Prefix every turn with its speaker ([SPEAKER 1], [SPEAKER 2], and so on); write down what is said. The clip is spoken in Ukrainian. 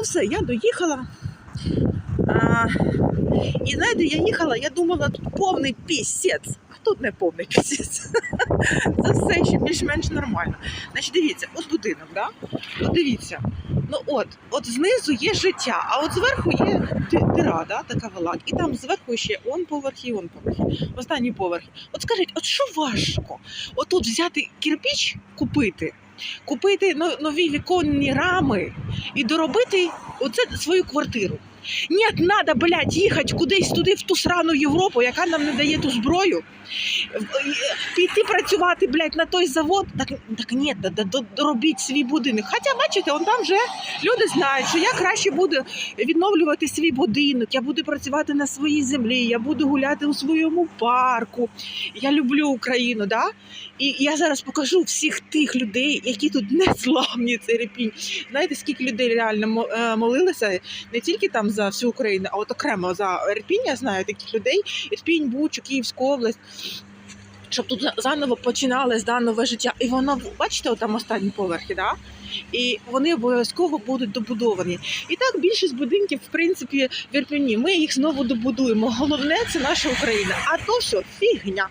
[SPEAKER 1] Ну все, я доїхала. А, і знаєте, я їхала, я думала, тут повний пісець, а тут не повний пісець. Це все ще більш-менш нормально. Значить, дивіться, от будинок, да? От дивіться. Ну от, от знизу є життя, а от зверху є ди- дира, да, така вела. І там зверху ще он поверх і он поверх. Останні поверхи. От скажіть, от що важко? Отут взяти кирпіч, купити, купити нові віконні рами і доробити оце свою квартиру. Ні, треба, блядь, їхати кудись туди, в ту срану Європу, яка нам не дає ту зброю. Піти працювати, блядь, на той завод. Так, так ні, доробіть свій будинок. Хоча, бачите, он там вже люди знають, що я краще буду відновлювати свій будинок, я буду працювати на своїй землі, я буду гуляти у своєму парку. Я люблю Україну, да? І я зараз покажу всіх тих людей, які тут не славні цей репінь. Знаєте, скільки людей реально е, молилися не тільки там за всю Україну, а от окремо за Ірпінь, я знаю таких людей. Ірпінь, Бучу, Київську область. Щоб тут заново починалось да, нове життя. І воно, бачите, там останні поверхи, да? і вони обов'язково будуть добудовані. І так більшість будинків, в принципі, в Ірпені. Ми їх знову добудуємо. Головне це наша Україна. А то все фігня.